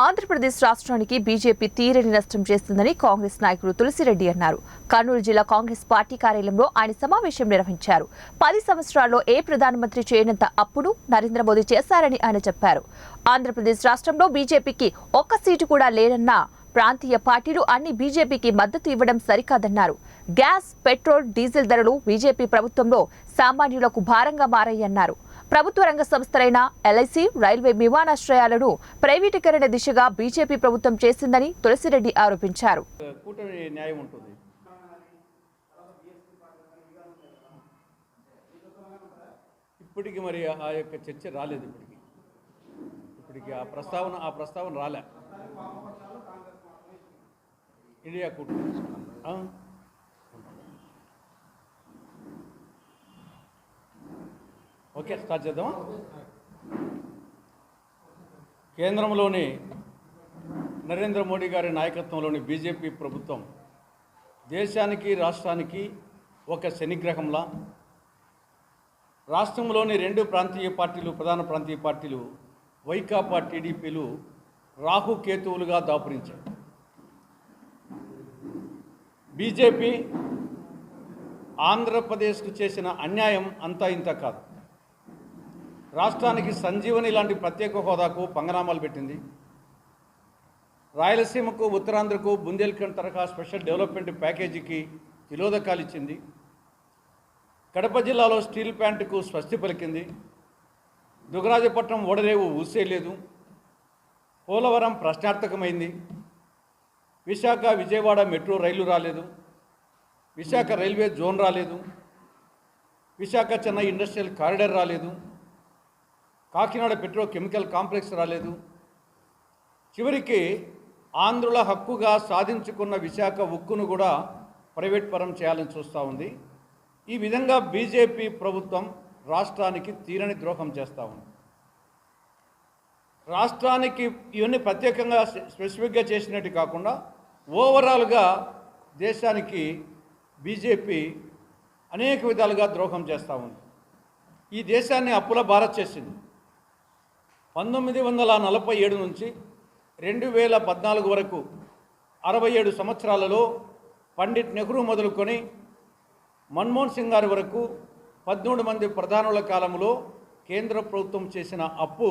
ఆంధ్రప్రదేశ్ రాష్ట్రానికి బీజేపీ తీరని నష్టం చేస్తుందని కాంగ్రెస్ నాయకుడు తులసిరెడ్డి అన్నారు. కర్నూలు జిల్లా కాంగ్రెస్ పార్టీ కార్యాలయంలో ఆయన సమావేశం నిర్వహించారు. పది సంవత్సరాల్లో ఏ ప్రధానమంత్రి చేయనంత అప్పుడు నరేంద్ర మోదీ చేశారని ఆయన చెప్పారు. ఆంధ్రప్రదేశ్ రాష్ట్రంలో బీజేపీకి ఒక్క సీటు కూడా లేనన్న ప్రాంతీయ పార్టీలు అన్ని బీజేపీకి మద్దతు ఇవ్వడం సరికాదన్నారు. గ్యాస్ పెట్రోల్ డీజిల్ ధరలు బీజేపీ ప్రభుత్వంలో సామాన్యులకు భారంగా మారాయన్నారు. ప్రభుత్వ రంగ సంస్థలైన ఎల్ఐసి రైల్వే విమానాశ్రయాలను ప్రైవేటీకరణ దిశగా బీజేపీ ప్రభుత్వం చేసిందని తులసిరెడ్డి ఆరోపించారు. ఇప్పటికి మరి ఆ యొక్క చర్చ రాలేదు ఇప్పటికి. ఇప్పటికి ఆ ప్రస్తావన ఆ ప్రస్తావన రాలే. ఇండియా కూటమి. ఓకే స్టార్ట్ చేద్దామా? కేంద్రంలోని నరేంద్ర మోడీ గారి నాయకత్వంలోని బీజేపీ ప్రభుత్వం దేశానికి రాష్ట్రానికి ఒక శనిగ్రహంలా రాష్ట్రంలోని రెండు ప్రాంతీయ పార్టీలు ప్రధాన ప్రాంతీయ పార్టీలు వైకాపా టీడీపీలు రాహుకేతువులుగా దాపురించాయి. బీజేపీ ఆంధ్రప్రదేశ్కు చేసిన అన్యాయం అంతా ఇంత కాదు. రాష్ట్రానికి సంజీవని లాంటి ప్రత్యేక హోదాకు పంగనామాలు పెట్టింది. రాయలసీమకు ఉత్తరాంధ్రకు బుందేల్ఖండ్ తరహా స్పెషల్ డెవలప్మెంట్ ప్యాకేజీకి తిలోదకాలు ఇచ్చింది. కడప జిల్లాలో స్టీల్ ప్లాంట్కు స్వస్తి పలికింది. దుగరాజపట్నం ఓడరేవు ఊసేయలేదు పోలవరం ప్రశ్నార్థకమైంది. విశాఖ విజయవాడ మెట్రో రైలు రాలేదు. విశాఖ రైల్వే జోన్ రాలేదు. విశాఖ చెన్నై ఇండస్ట్రియల్ కారిడార్ రాలేదు. కాకినాడ పెట్రో కెమికల్ కాంప్లెక్స్ రాలేదు. చివరికి ఆంధ్రుల హక్కుగా సాధించుకున్న విశాఖ ఉక్కును కూడా ప్రైవేట్ పరం చేయాలని చూస్తూ ఉంది. ఈ విధంగా బీజేపీ ప్రభుత్వం రాష్ట్రానికి తీరని ద్రోహం చేస్తూ ఉంది. రాష్ట్రానికి ఇవన్నీ ప్రత్యేకంగా స్పెసిఫిక్గా చేసినట్టు కాకుండా ఓవరాల్గా దేశానికి బీజేపీ అనేక విధాలుగా ద్రోహం చేస్తూ ఉంది. ఈ దేశాన్ని అప్పుల భారత్ చేసింది. పంతొమ్మిది వందల నలభై ఏడు నుంచి రెండు వేల పద్నాలుగు వరకు అరవై ఏడు సంవత్సరాలలో పండిట్ నెహ్రూ మొదలుకొని మన్మోహన్ సింగ్ గారి వరకు పద్మూడు మంది ప్రధానుల కాలంలో కేంద్ర ప్రభుత్వం చేసిన అప్పు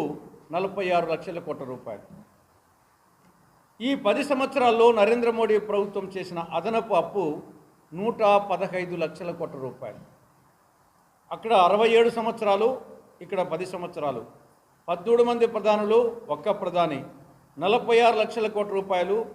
నలభై ఆరు లక్షల కోట్ల రూపాయలు. ఈ పది సంవత్సరాల్లో నరేంద్ర మోడీ ప్రభుత్వం చేసిన అదనపు అప్పు నూట పదహైదు లక్షల కోట్ల రూపాయలు. అక్కడ అరవై ఏడు సంవత్సరాలు ఇక్కడ పది సంవత్సరాలు. పద్మూడు మంది ప్రధానులు ఒక్క ప్రధాని. నలభై ఆరు లక్షల కోట్ల రూపాయలు